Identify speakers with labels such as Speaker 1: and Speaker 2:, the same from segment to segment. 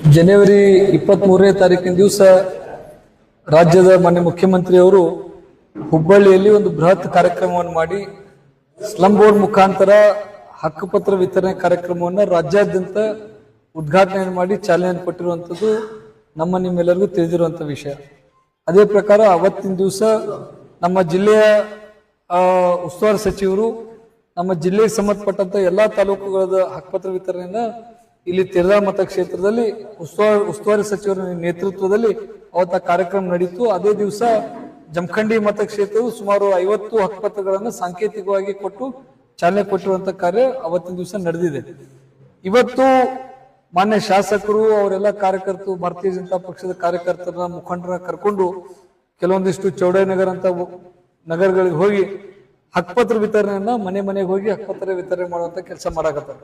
Speaker 1: ಜನವರಿ ಇಪ್ಪತ್ತ್ ಮೂರನೇ ತಾರೀಕಿನ ದಿವಸ ರಾಜ್ಯದ ಮಾನ್ಯ ಮುಖ್ಯಮಂತ್ರಿಯವರು ಹುಬ್ಬಳ್ಳಿಯಲ್ಲಿ ಒಂದು ಬೃಹತ್ ಕಾರ್ಯಕ್ರಮವನ್ನು ಮಾಡಿ ಸ್ಲಂ ಬೋರ್ಡ್ ಮುಖಾಂತರ ಹಕ್ಕುಪತ್ರ ವಿತರಣೆ ಕಾರ್ಯಕ್ರಮವನ್ನು ರಾಜ್ಯಾದ್ಯಂತ ಉದ್ಘಾಟನೆಯನ್ನು ಮಾಡಿ ಚಾಲನೆ ಕೊಟ್ಟಿರುವಂಥದ್ದು ನಮ್ಮ ನಿಮ್ಮೆಲ್ಲರಿಗೂ ತಿಳಿದಿರುವಂಥ ವಿಷಯ. ಅದೇ ಪ್ರಕಾರ ಅವತ್ತಿನ ದಿವಸ ನಮ್ಮ ಜಿಲ್ಲೆಯ ಉಸ್ತುವಾರಿ ಸಚಿವರು ನಮ್ಮ ಜಿಲ್ಲೆಗೆ ಸಂಬಂಧಪಟ್ಟಂತ ಎಲ್ಲಾ ತಾಲೂಕುಗಳ ಹಕ್ಕುಪತ್ರ ವಿತರಣೆಯನ್ನ ಇಲ್ಲಿ ತಿರ್ದಾ ಮತಕ್ಷೇತ್ರದಲ್ಲಿ ಉಸ್ತುವಾರಿ ಉಸ್ತುವಾರಿ ಸಚಿವರ ನೇತೃತ್ವದಲ್ಲಿ ಅವತ್ತ ಕಾರ್ಯಕ್ರಮ ನಡೀತು. ಅದೇ ದಿವಸ ಜಮಖಂಡಿ ಮತಕ್ಷೇತ್ರವು ಸುಮಾರು ಐವತ್ತು ಹಕ್ಕುಪತ್ರಗಳನ್ನು ಸಾಂಕೇತಿಕವಾಗಿ ಕೊಟ್ಟು ಚಾಲನೆ ಕೊಟ್ಟಿರುವಂತ ಕಾರ್ಯ ಅವತ್ತಿನ ದಿವಸ ನಡೆದಿದೆ. ಇವತ್ತು ಮಾನ್ಯ ಶಾಸಕರು, ಅವರೆಲ್ಲ ಕಾರ್ಯಕರ್ತರು, ಭಾರತೀಯ ಜನತಾ ಪಕ್ಷದ ಕಾರ್ಯಕರ್ತರ ಮುಖಂಡರನ್ನ ಕರ್ಕೊಂಡು ಕೆಲವೊಂದಿಷ್ಟು ಚೌಡಯ್ಯನಗರ ಅಂತ ನಗರಗಳಿಗೆ ಹೋಗಿ ಹಕ್ಪತ್ರ ವಿತರಣೆಯನ್ನ ಮನೆ ಮನೆಗೆ ಹೋಗಿ ಹಕ್ಪತ್ರ ವಿತರಣೆ ಮಾಡುವಂತ ಕೆಲಸ ಮಾಡಾಕತ್ತಾರೆ.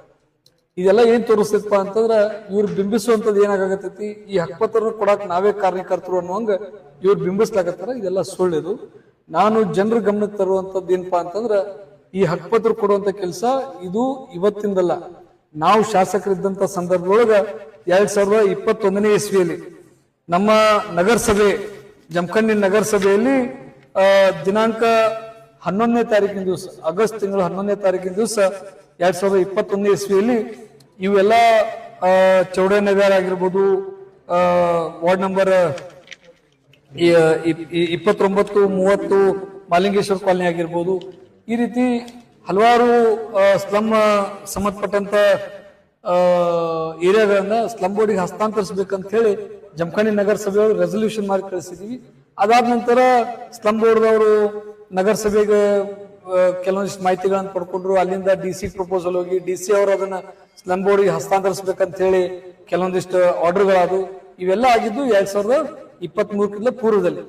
Speaker 1: ಇದೆಲ್ಲ ಏನ್ ತೋರಿಸ್ತೈತಪ್ಪ ಅಂತಂದ್ರ ಇವ್ರು ಬಿಂಬಿಸುವಂತದ್ದು ಏನಾಗತೈತಿ ಈ ಹಕ್ಕುಪತ್ರ ಕೊಡಾಕ್ ನಾವೇ ಕಾರ್ಯಕರ್ತರು ಅನ್ನುವಂಗ ಇವ್ರು ಬಿಂಬಿಸ್ಲಾಕತ್ತಾರ. ಇದೆಲ್ಲ ಸುಳ್ಳಿದು. ನಾನು ಜನರ ಗಮನಕ್ಕೆ ತರುವಂತದ್ದು ಏನಪ್ಪಾ ಅಂತಂದ್ರ, ಈ ಹಕ್ಪತ್ರ ಕೊಡುವಂತ ಕೆಲಸ ಇದು ಇವತ್ತಿಂದಲ್ಲ. ನಾವು ಶಾಸಕರಿದ್ದಂತ ಸಂದರ್ಭದೊಳಗ ಎರಡ್ ಸಾವಿರದ ಇಪ್ಪತ್ತೊಂದನೇ ಇಸ್ವಿಯಲ್ಲಿ ನಮ್ಮ ನಗರಸಭೆ ಜಮಖಂಡಿ ನಗರಸಭೆಯಲ್ಲಿ ದಿನಾಂಕ ಹನ್ನೊಂದನೇ ತಾರೀಕಿನ ದಿವಸ, ಆಗಸ್ಟ್ ತಿಂಗಳು ಹನ್ನೊಂದನೇ ತಾರೀಕಿನ ದಿವಸ ಎರಡ್ ಸಾವಿರದ ಇಪ್ಪತ್ತೊಂದನೇ ಇಸ್ವಿಯಲ್ಲಿ ಇವೆಲ್ಲ ಆ, ಚೌಡಯ್ಯನಗರ ಆಗಿರ್ಬೋದು ವಾರ್ಡ್ ನಂಬರ್ ಇಪ್ಪತ್ತೊಂಬತ್ತು ಮೂವತ್ತು ಮಾಲಿಂಗೇಶ್ವರ ಕಾಲನಿ ಆಗಿರ್ಬೋದು. ಈ ರೀತಿ ಹಲವಾರು ಸ್ಲಮ್ ಸಂಬಂಧಪಟ್ಟಂತ ಏರಿಯಾಗಳನ್ನ ಸ್ಲಮ್ ಬೋರ್ಡಿಗೆ ಹಸ್ತಾಂತರಿಸಬೇಕಂತ ಹೇಳಿ ಜಮಖಾನಿ ನಗರಸಭೆಯವರು ರೆಸಲ್ಯೂಷನ್ ಮಾಡಿ ಕಳಿಸಿದೀವಿ. ಅದಾದ ನಂತರ ಸ್ಲಮ್ ಬೋರ್ಡ್ದವರು ನಗರಸಭೆಗೆ ಕೆಲವೊಂದಿಷ್ಟು ಮಾಹಿತಿಗಳನ್ನು ಪಡ್ಕೊಂಡ್ರು. ಅಲ್ಲಿಂದ ಡಿ ಸಿ ಪ್ರಪೋಸಲ್ ಹೋಗಿ ಡಿ ಸಿ ಅವರು ಅದನ್ನ ಸ್ಲಂ ಬೋರ್ಡ್ಗೆ ಹಸ್ತಾಂತರಿಸಬೇಕಂತ ಹೇಳಿ ಕೆಲವೊಂದಿಷ್ಟು ಆರ್ಡರ್ಗಳಾದವು ಇವೆಲ್ಲ ಆಗಿದ್ದು ಎರಡ್ ಸಾವಿರದ ಇಪ್ಪತ್ತ್ ಮೂರಕ್ಕಿಂತ ಪೂರ್ವದಲ್ಲಿ.